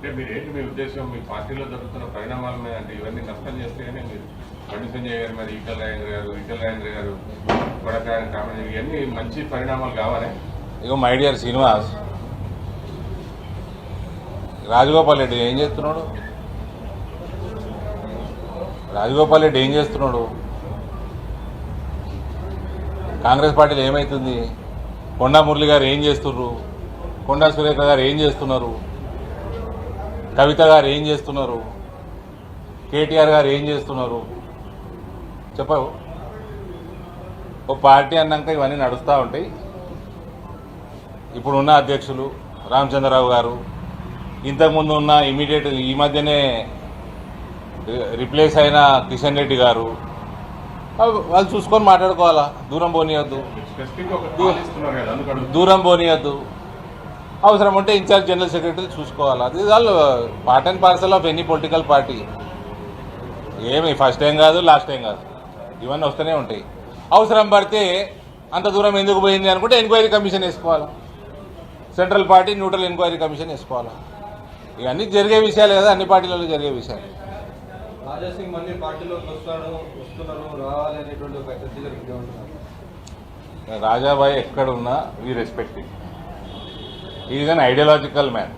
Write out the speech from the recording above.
అంటే మీరు ఏంటి మీ ఉద్దేశం? మీ పార్టీలో జరుగుతున్న పరిణామాల మీద అంటే ఇవన్నీ నష్టం చేస్తేనే మీరు బండి సంజయ్ గారు మరి ఈటల రాజేంద్ర గారు ఈటల రాజేంద్ర గారు కొడకాయన కామెంట్ ఇవన్నీ మంచి పరిణామాలు కావాలి. ఇగో మై డియర్ శ్రీనివాస్ రాజగోపాల్ రెడ్డి ఏం చేస్తున్నాడు? రాజగోపాల్ రెడ్డి ఏం చేస్తున్నాడు? కాంగ్రెస్ పార్టీలో ఏమవుతుంది కొండా మురళి గారు ఏం చేస్తున్నారు కొండా సురేఖ గారు ఏం చేస్తున్నారు? కవిత గారు ఏం చేస్తున్నారు? కేటీఆర్ గారు ఏం చేస్తున్నారు? చెప్పవు ఓ పార్టీ అన్నాక ఇవన్నీ నడుస్తూ ఉంటాయి. ఇప్పుడున్న అధ్యక్షులు రామచంద్రరావు గారు ఇంతకుముందు ఉన్న ఇమీడియట్ ఈ మధ్యనే రిప్లేస్ అయిన కిషన్ రెడ్డి గారు వాళ్ళు చూసుకొని మాట్లాడుకోవాలా? దూరం పోనీయద్దు. దూరం పోనీయద్దు. అవసరం ఉంటే ఇన్ఛార్జ్ జనరల్ సెక్రటరీ చూసుకోవాలి? అది వాళ్ళు part and parcel of any political party ఏమి ఫస్ట్ టైం కాదు లాస్ట్ టైం కాదు. ఇవన్నీ వస్తూనే ఉంటాయి. అవసరం పడితే అంత దూరం ఎందుకు పోయింది అనుకుంటే ఎంక్వైరీ కమిషన్ వేసుకోవాలా? Central party neutral enquiry commission వేసుకోవాలా? ఇవన్నీ జరిగే విషయాలు కదా అన్ని పార్టీలలో జరిగే విషయాలు. మళ్ళీ పార్టీలోకి వస్తాడు వస్తున్నారు ಈಸ್ ಅನ್ ಐಡಿಯಾಲಜಿಕಲ್ ಮ್ಯಾನ್